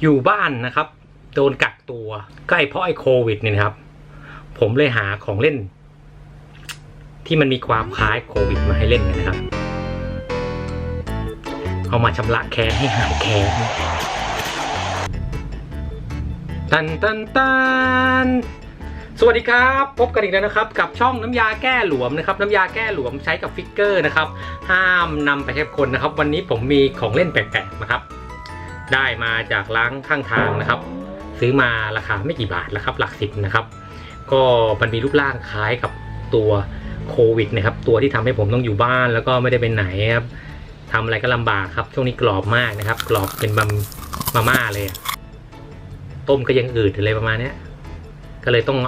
อยู่บ้านนะครับ โดนกักตัวก็ไอเพราะไอโควิดเนี่ยครับ ผมเลยหาของเล่น ที่มันมีความคล้ายโควิดมาให้เล่นกันนะครับ เอามาชำระแค้นให้หายแค้นตันตันตันสวัสดีครับ พบกันอีกแล้วนะครับ กับช่องน้ำยาแก้หลวมนะครับ น้ำยาแก้หลวมใช้กับฟิกเกอร์นะครับ ห้ามนำไปให้คนนะครับ วันนี้ผมมีของเล่นแปลกๆนะครับ ได้มาจากร้านข้างทางนะครับ ซื้อมาราคาไม่กี่บาทแล้วครับ หลักสิบนะครับ ก็มันมีรูปร่างคล้ายกับตัวโควิดนะครับ ตัวที่ทำให้ผมต้องอยู่บ้านแล้วก็ไม่ได้ไปไหนครับทำอะไรก็ลำบากครับ ช่วงนี้กรอบมากนะครับ กรอบเป็นมัมมาม่าเลย ต้มก็ยังอืดอยู่เลยประมาณนี้ก็เลยต้อง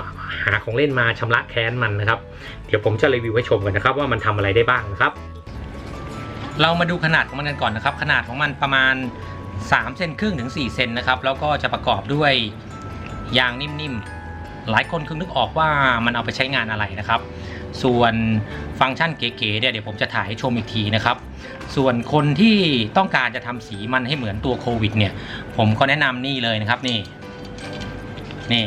หาของเล่นมาชำระแค้นมันนะครับ เดี๋ยวผมจะรีวิวให้ชมกันนะครับ ว่ามันทำอะไรได้บ้างนะครับ เรามาดูขนาดของมันกันก่อนนะครับ ขนาดของมันประมาณ 3เซนครึ่งถึง4เซนนะครับ แล้วก็จะประกอบด้วยยางนิ่มๆ หลายคนคงนึกออกว่ามันเอาไปใช้งานอะไรนะครับ ส่วนฟังก์ชันเก๋ๆเนี่ยเดี๋ยวผมจะถ่ายให้ชมอีกทีนะครับ ส่วนคนที่ต้องการจะทำสีมันให้เหมือนตัวโควิดเนี่ย ผมก็แนะนำนี่เลยนะครับนี่นี่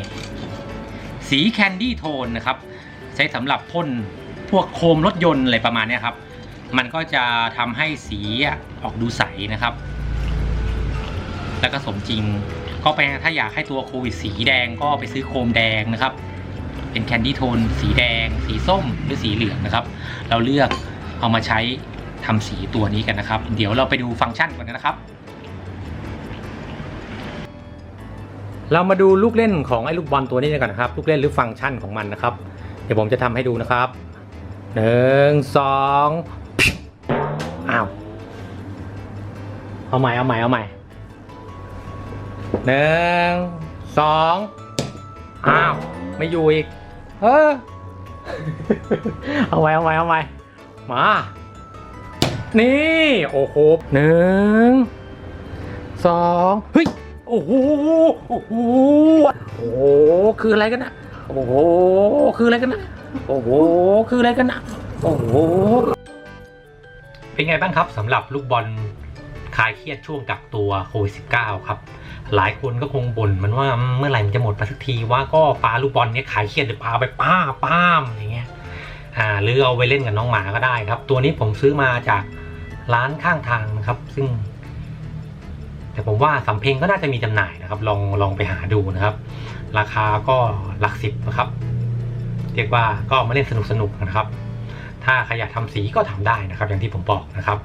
สีแคนดี้โทนนะครับใช้สำหรับพ่นพวกโคมรถยนต์อะไรประมาณนี้ครับ มันก็จะทำให้สีออกดูใสนะครับ แล้วก็สมจริง ก็ไปลถ้าอยากให้ตัวโควิดสีแดงก็ไปซื้อโคมแดงนะครับ เป็นแคนดี้โทนสีแดง สีส้มหรือสีเหลืองนะครับ เราเลือกเอามาใช้ทำสีตัวนี้กันนะครับ เดี๋ยวเราไปดูฟังก์ชันก่อนนะครับ เรามาดูลูกเล่นของไอ้ลูกบอลตัวนี้กันนะครับ ลูกเล่นหรือฟังก์ชันของมันนะครับ เดี๋ยวผมจะทำให้ดูนะครับหนึ่งสองอ้าว เอาใหม่ เอาใหม่ เอาใหม่ หนึ่งสองอ้าว ไม่อยู่อีก เออ เอาไว้เอาไว้เอาไว้มา นี่ โอ้โหหนึ่งสองเฮ้ย โอ้โห โอ้โห โอ้โห คืออะไรกันนะโอ้โห คืออะไรกันนะโอ้โห คืออะไรกันนะโอ้โห เป็นไงบ้างครับสำหรับลูกบอลคลายเครียดช่วงกักตัวโควิด 19 ครับ หลายคนก็คงบ่นมันว่าเมื่อไหร่มันจะหมดไปสักทีว่าก็ปลาลูกบอลเนี้ยขายเครียดเดี๋ยวปาไปป้าป้ามอย่างเงี้ยอ่าหรือเอาไปเล่นกับน้องหมาก็ได้ครับ ตัวนี้ผมซื้อมาจากร้านข้างทางนะครับ ซึ่ง แต่ผมว่าสำเพ็งก็น่าจะมีจำหน่ายนะครับ ลองลองไปหาดูนะครับ ราคาก็หลักสิบนะครับ เรียกว่าก็มาเล่นสนุกสนุกนะครับ ถ้าใครอยากทำสีก็ทำได้นะครับ อย่างที่ผมบอกนะครับ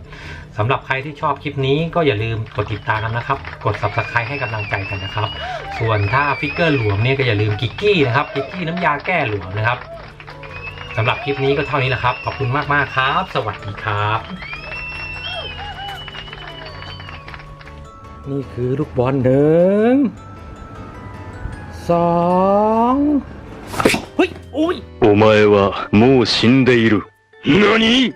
สำหรับใครที่ชอบคลิปนี้ก็อย่าลืมกดติดตามนะครับ กด subscribe ให้กำลังใจกันนะครับ ส่วนถ้าฟิกเกอร์หลวงเนี่ยก็อย่าลืมกิกกี้นะครับกิกกี้น้ำยาแก้หลวงนะครับสำหรับคลิปนี้ก็เท่านี้แหละครับ ขอบคุณมากๆครับ สวัสดีครับ นี่คือลูกบอลหนึ่งสองเฮ้ยโอ้ยお前はもう死んでいる。何？